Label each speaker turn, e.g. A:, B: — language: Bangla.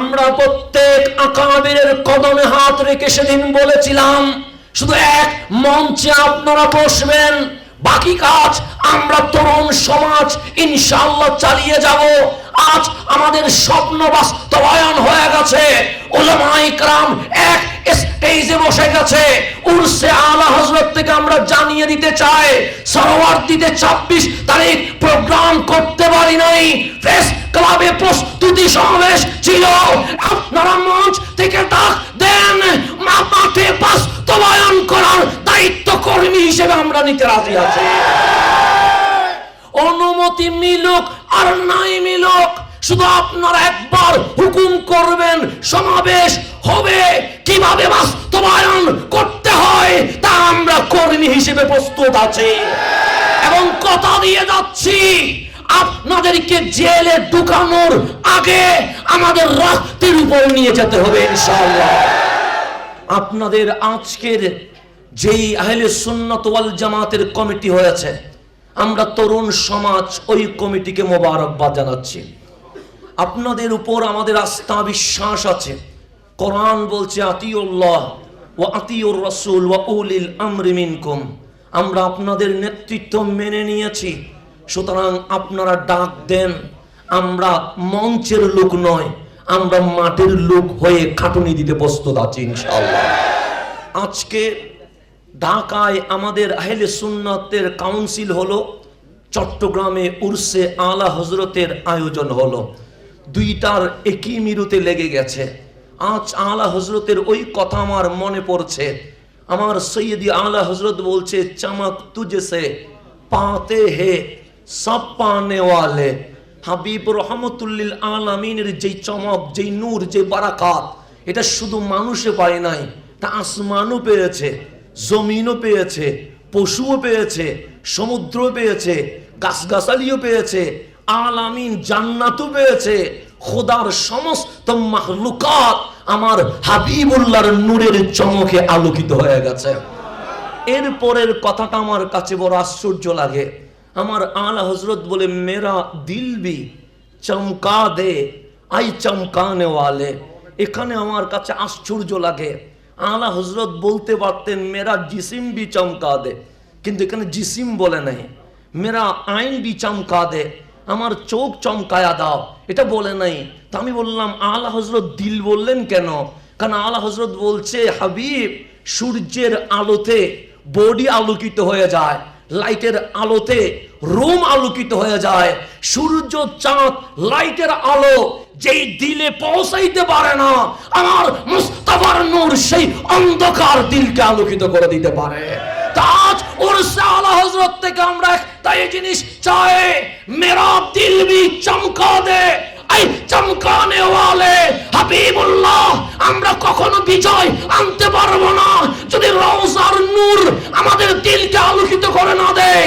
A: আমরা প্রত্যেক আকাবিরের কদমে হাত রেখে সেদিন বলেছিলাম, শুধু এক মঞ্চে আপনারা বসবেন, বাকি কাজ আমরা তরুণ সমাজ ইনশাল্লাহ চালিয়ে যাব। আজ আমাদের স্বপ্ন বাস্তবায়ন হয়ে গেছে। ওলামাইকরাম এক স্টেজে বসে গেছে। উর্সে আলা হজরত থেকে আমরা জানিয়ে দিতে চাই সরওয়ার্দিতে ২৬ তারিখ প্রোগ্রাম করতে পারি নাই। ফেস্ট ক্লাবে প্রস্তুতি সমাবেশ ছিল। আপনারা মঞ্চ থেকে ডাক দেন। মাঠে বাস্তবায়ন করার দায়িত্ব কর্মী হিসেবে আমরা নিতে রাজি আছি। অনুমতি মিলুক আর নাই মিলুক, শুধু আপনারা একবার হুকুম করবেন, সমাবেশ হবে। কীভাবে বাস্তবায়ন করতে হয় তা আমরা কর্মী হিসেবে প্রস্তুত আছি। এবং কথা দিয়ে যাচ্ছি। আপনাদেরকে জেলে ঢুকানোর আগে আমাদের রক্তের উপর নিয়ে যেতে হবে ইনশাআল্লাহ। আপনাদের আজকের যেই আহলে সুন্নত ওয়াল জামাতের কমিটি হয়েছে, আমরা তরুণ সমাজ ওই কমিটিকে মোবারকবাদ জানাচ্ছি। আপনাদের উপর আমাদের আস্থা বিশ্বাস আছে। কোরআন বলছে, আতিউল্লাহ ও আতিউর রসুল ও উলিল আমরি মিনকুম। আমরা আপনাদের নেতৃত্ব মেনে নিয়েছি। সুতরাং আপনারা ডাক দেন, আমরা মঞ্চের লোক নয়, আমরা মাঠের লোক হয়ে খাটুনি দিতে প্রস্তুত আছি ইনশাআল্লাহ। আজকে ঢাকায় আমাদের আহলে সুন্নতের কাউন্সিল হলো, চট্টগ্রামে উর্সে আলা হজরতের আয়োজন হলো। দুইটার একই মিরুতে লেগে গেছে। আজ আলা হজরতের ওই কথা আমার মনে পড়ছে। আমার সৈয়দি আলা হজরত বলছে, চমক তুজসে, পাতে হে সব পানে ওয়ালে। হাবিব রহমতুল্লিল আলমিনের যেই চমক, যেই নূর যে বারাকাত, এটা শুধু মানুষে পায় নাই তা আসমানও পেয়েছে, জমিনও পেয়েছে, পশুও পেয়েছে সমুদ্র পেয়েছে, গাছগাছালিও পেয়েছে, আলামিন জান্নাতও পেয়েছে, খোদার সমস্ত মাহলুকাত আমার হাবিবুল্লাহর নূরের চমকে আলোকিত হয়ে গেছে। এরপরের কথাটা আমার কাছে বড় আশ্চর্য লাগে। আমার আলা হজরত বলে, মেরা দিল বি চমকা দে, আই চমকানে ওয়ালে। এখানে আমার কাছে আশ্চর্য লাগে। আলা হজরত বলতে পারতেন, মেরা জিসিম বি চমকা দে। কিন্তু এখানে জিসিম বলে নাই। মেরা আইন বি চমকা দে, আমার চোখ চমকায়া দাও। এটা বলে নাই। তা আমি বললাম, আলা হজরত দিল বললেন কেন? কারণ আলা হজরত বলছে, হাবিব, সূর্যের আলোতে বডি আলোকিত হয়ে যায়। লাইটের আলোতে রুম আলোকিত হয়ে যায়। সূর্য চাঁদ, লাইটের আলো যেই দিলে পৌঁছাইতে পারে না, আমার মুস্তাফার নূর সেই অন্ধকার দিলকে আলোকিত করে দিতে পারে। তাজ উরসে আলা হজরত থেকে আমরা একটাই জিনিস চাই, মেরা দিল ভি চমকা দে এই চমকানে ওয়ালে হাবিবুল্লাহ। আমরা কখনো বিজয় আনতে পারব না। যদি রওজার নূর আমাদের দিলকে আলোকিত করে না দেয়